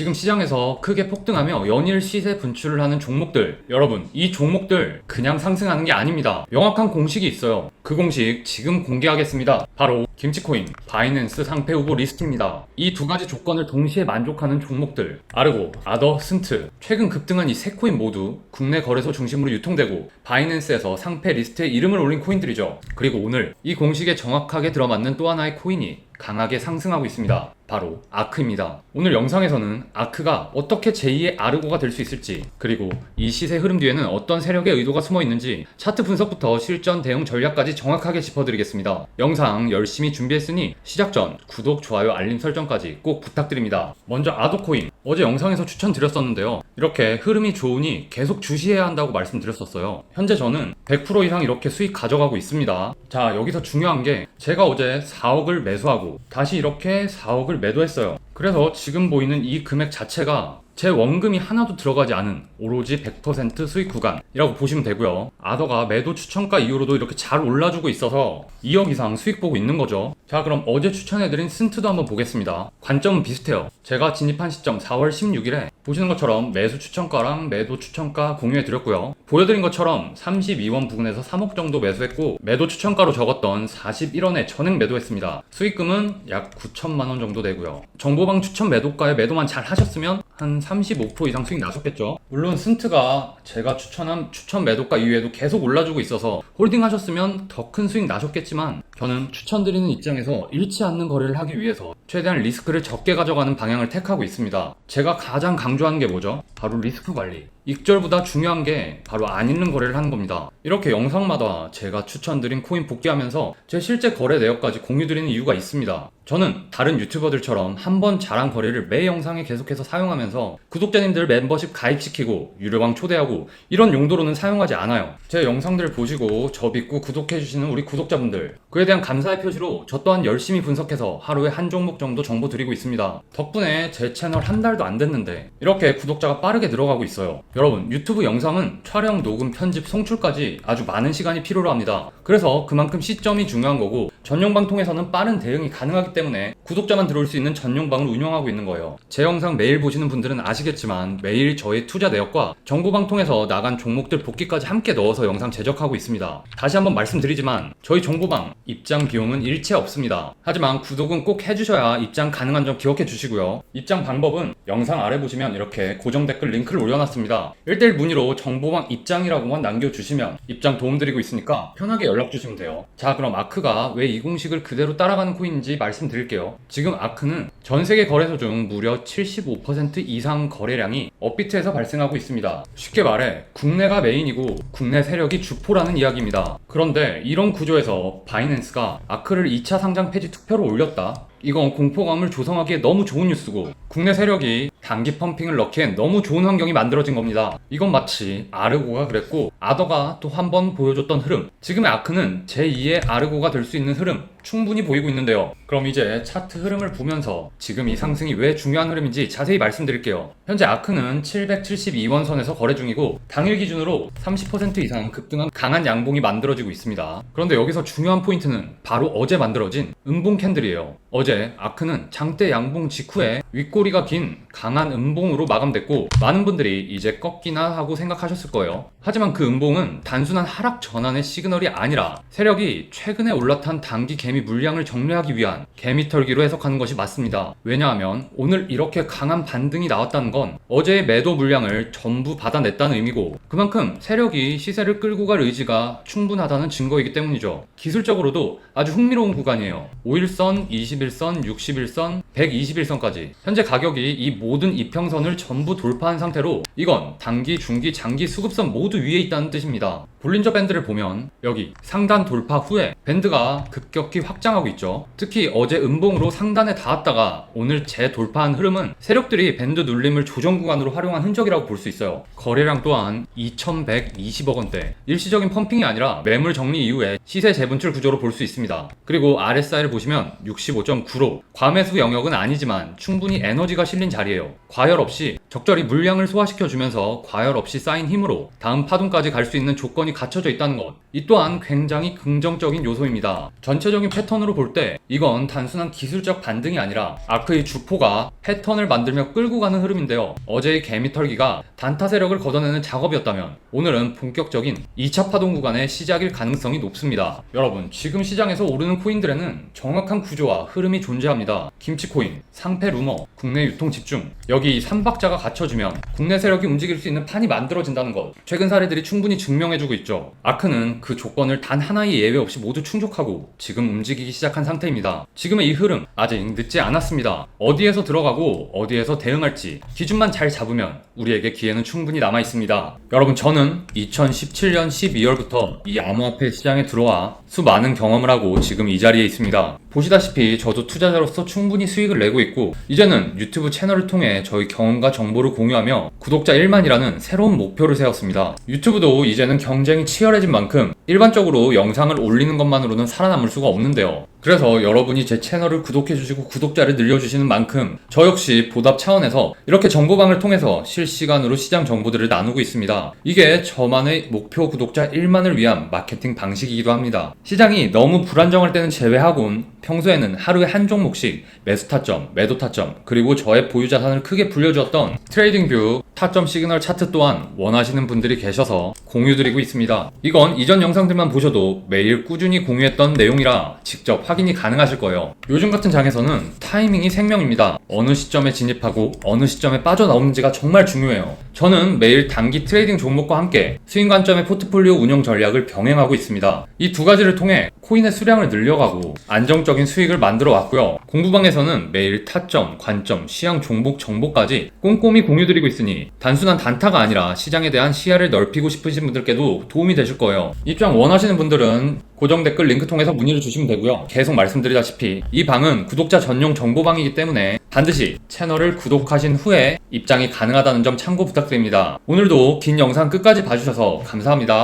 지금 시장에서 크게 폭등하며 연일 시세 분출을 하는 종목들. 여러분 이 종목들 그냥 상승하는 게 아닙니다. 명확한 공식이 있어요. 그 공식 지금 공개하겠습니다. 바로 김치코인 바이낸스 상패 후보 리스트입니다 이 두 가지 조건을 동시에 만족하는 종목들 아르고 아더 스ን트 최근 급등한 이 세 코인 모두 국내 거래소 중심으로 유통되고 바이낸스에서 상패 리스트에 이름을 올린 코인들이죠 그리고 오늘 이 공식에 정확하게 들어맞는 또 하나의 코인이 강하게 상승하고 있습니다. 바로 아크입니다. 오늘 영상에서는 아크가 어떻게 제2의 아르고가 될 수 있을지, 그리고 이 시세 흐름 뒤에는 어떤 세력의 의도가 숨어 있는지 차트 분석부터 실전 대응 전략까지 정확하게 짚어드리겠습니다. 영상 열심히 준비했으니 시작 전 구독, 좋아요, 알림 설정까지 꼭 부탁드립니다. 먼저 아도코인 어제 영상에서 추천드렸었는데요. 이렇게 흐름이 좋으니 계속 주시해야 한다고 말씀드렸었어요. 현재 저는 100% 이상 이렇게 수익 가져가고 있습니다. 자, 여기서 중요한 게 제가 어제 4억을 매수하고 다시 이렇게 4억을 매도했어요. 그래서 지금 보이는 이 금액 자체가 제 원금이 하나도 들어가지 않은 오로지 100% 수익 구간이라고 보시면 되고요. 아더가 매도 추천가 이후로도 이렇게 잘 올라주고 있어서 2억 이상 수익 보고 있는 거죠. 자, 그럼 어제 추천해드린 스ን트도 한번 보겠습니다. 관점은 비슷해요. 제가 진입한 시점 4월 16일에 보시는 것처럼 매수 추천가랑 매도 추천가 공유해 드렸고요. 보여드린 것처럼 32원 부근에서 3억 정도 매수했고 매도 추천가로 적었던 41원에 전액 매도했습니다. 수익금은 약 9천만 원 정도 되고요. 정보방 추천 매도가에 매도만 잘 하셨으면 한 35% 이상 수익 나셨겠죠. 물론 스ን트가 제가 추천한 추천 매도가 이후에도 계속 올라주고 있어서 홀딩 하셨으면 더 큰 수익 나셨겠지만 저는 추천드리는 입장에서 잃지 않는 거래를 하기 위해서 최대한 리스크를 적게 가져가는 방향을 택하고 있습니다. 제가 가장 강조하는 게 뭐죠? 바로 리스크 관리. 익절보다 중요한 게 바로 안 잃는 거래를 하는 겁니다. 이렇게 영상마다 제가 추천드린 코인 복귀하면서 제 실제 거래 내역까지 공유드리는 이유가 있습니다. 저는 다른 유튜버들처럼 한 번 잘한 거래를 매 영상에 계속해서 사용하면서 구독자님들 멤버십 가입시키고 유료방 초대하고 이런 용도로는 사용하지 않아요. 제 영상들 보시고 저 믿고 구독해주시는 우리 구독자분들 그에 대한 감사의 표시로 저 또한 열심히 분석해서 하루에 한 종목 정도 정보 드리고 있습니다. 덕분에 제 채널 한 달도 안 됐는데 이렇게 구독자가 빠르게 늘어가고 있어요. 여러분 유튜브 영상은 촬영, 녹음, 편집, 송출까지 아주 많은 시간이 필요로 합니다. 그래서 그만큼 시점이 중요한 거고 전용방 통해서는 빠른 대응이 가능하기 때문에 구독자만 들어올 수 있는 전용방을 운영하고 있는 거예요. 제 영상 매일 보시는 분들은 아시겠지만 매일 저의 투자 내역과 정보방 통해서 나간 종목들 복귀까지 함께 넣어서 영상 제작하고 있습니다. 다시 한번 말씀드리지만 저희 정보방 입장 비용은 일체 없습니다. 하지만 구독은 꼭 해주셔야 입장 가능한 점 기억해 주시고요. 입장 방법은 영상 아래 보시면 이렇게 고정 댓글 링크를 올려놨 습니다. 1대1 문의로 정보방 입장이라고만 남겨주시면 입장 도움드리고 있으니까 편하게 연락 주시면 돼요. 자 그럼 아크가 왜 이 공식을 그대로 따라가는 코인인지 말씀드릴게요. 지금 아크는 전 세계 거래소 중 무려 75% 이상 거래량이 업비트에서 발생하고 있습니다. 쉽게 말해 국내가 메인이고 국내 세력이 주포라는 이야기입니다. 그런데 이런 구조에서 바이낸스가 아크를 2차 상장 폐지 투표로 올렸다. 이건 공포감을 조성하기에 너무 좋은 뉴스고 국내 세력이 단기 펌핑을 넣기엔 너무 좋은 환경이 만들어진 겁니다. 이건 마치 아르고가 그랬고 아더가 또 한 번 보여줬던 흐름 지금의 아크는 제2의 아르고가 될 수 있는 흐름 충분히 보이고 있는데요. 그럼 이제 차트 흐름을 보면서 지금 이 상승이 왜 중요한 흐름인지 자세히 말씀드릴게요. 현재 아크는 772원 선에서 거래 중이고 당일 기준으로 30% 이상 급등한 강한 양봉이 만들어지고 있습니다. 그런데 여기서 중요한 포인트는 바로 어제 만들어진 음봉 캔들이에요. 어제 아크는 장대 양봉 직후에 윗꼬리가 긴 강한 음봉으로 마감됐고 많은 분들이 이제 꺾이나 하고 생각하셨을 거예요. 하지만 그 음봉은 단순한 하락 전환의 시그널이 아니라 세력이 최근에 올라탄 단기 개미 물량을 정리하기 위한 개미 털기로 해석하는 것이 맞습니다. 왜냐하면 오늘 이렇게 강한 반등이 나왔다는 건 어제의 매도 물량을 전부 받아냈다는 의미고 그만큼 세력이 시세를 끌고 갈 의지가 충분하다는 증거이기 때문이죠. 기술적으로도 아주 흥미로운 구간이에요. 5일선, 21선, 61선, 121선까지 현재 가격이 이 모든 이평선을 전부 돌파한 상태로 이건 단기, 중기, 장기 수급선 모두 위에 있다는 뜻입니다. 볼린저 밴드를 보면 여기 상단 돌파 후에 밴드가 급격히 확장하고 있죠. 특히 어제 음봉으로 상단에 닿았다가 오늘 재돌파한 흐름은 세력들이 밴드 눌림을 조정 구간으로 활용한 흔적이라고 볼 수 있어요. 거래량 또한 2,120억 원대. 일시적인 펌핑이 아니라 매물 정리 이후에 시세 재분출 구조로 볼 수 있습니다. 그리고 RSI를 보시면 65.9로 과매수 영역은 아니지만 충분히 에너지가 실린 자리예요. 과열 없이 적절히 물량을 소화시켜 주면서 과열 없이 쌓인 힘으로 다음 파동까지 갈 수 있는 조건이 조건이 갖춰져 있다는 것. 이 또한 굉장히 긍정적인 요소입니다. 전체적인 패턴으로 볼 때 이건 단순한 기술적 반등이 아니라 아크의 주포가 패턴을 만들며 끌고 가는 흐름인데요. 어제의 개미털기가 단타 세력을 걷어내는 작업이었다면 오늘은 본격적인 2차 파동 구간의 시작일 가능성이 높습니다. 여러분, 지금 시장에서 오르는 코인들에는 정확한 구조와 흐름이 존재합니다. 김치코인, 상패 루머, 국내 유통 집중. 여기 이 삼박자가 갖춰지면 국내 세력이 움직일 수 있는 판이 만들어진다는 것. 최근 사례들이 충분히 증명해주고 있 죠. 아크는 그 조건을 단 하나의 예외 없이 모두 충족하고 지금 움직이기 시작한 상태입니다. 지금의 이 흐름 아직 늦지 않았습니다. 어디에서 들어가고 어디에서 대응할지 기준만 잘 잡으면 우리에게 기회는 충분히 남아 있습니다. 여러분 저는 2017년 12월부터 이 암호화폐 시장에 들어와 수많은 경험을 하고 지금 이 자리에 있습니다. 보시다시피 저도 투자자로서 충분히 수익을 내고 있고 이제는 유튜브 채널을 통해 저희 경험과 정보를 공유하며 구독자 1만이라는 새로운 목표를 세웠습니다. 유튜브도 이제는 경쟁이 치열해진 만큼 일반적으로 영상을 올리는 것만으로는 살아남을 수가 없는데요. 그래서 여러분이 제 채널을 구독해주시고 구독자를 늘려주시는 만큼 저 역시 보답 차원에서 이렇게 정보방을 통해서 실시간으로 시장 정보들을 나누고 있습니다. 이게 저만의 목표 구독자 1만을 위한 마케팅 방식이기도 합니다. 시장이 너무 불안정할 때는 제외하곤 평소에는 하루에 한 종목씩 매수 타점, 매도 타점, 그리고 저의 보유 자산을 크게 불려주었던 트레이딩 뷰 타점 시그널 차트 또한 원하시는 분들이 계셔서 공유드리고 있습니다. 이건 이전 영상들만 보셔도 매일 꾸준히 공유했던 내용이라 직접 확인이 가능하실 거예요. 요즘 같은 장에서는 타이밍이 생명입니다. 어느 시점에 진입하고 어느 시점에 빠져나오는지가 정말 중요해요. 저는 매일 단기 트레이딩 종목과 함께 스윙 관점의 포트폴리오 운영 전략을 병행하고 있습니다. 이 두 가지를 통해 코인의 수량을 늘려가고 안정적인 수익을 만들어 왔고요. 공부방에서는 매일 타점, 관점, 시향 종목 정보까지 꼼꼼히 공유드리고 있으니 단순한 단타가 아니라 시장에 대한 시야를 넓히고 싶으신 분들께도 도움이 되실 거예요. 입장 원하시는 분들은 고정 댓글 링크 통해서 문의를 주시면 되고요. 계속 말씀드리다시피 이 방은 구독자 전용 정보방이기 때문에 반드시 채널을 구독하신 후에 입장이 가능하다는 점 참고 부탁드립니다. 오늘도 긴 영상 끝까지 봐주셔서 감사합니다.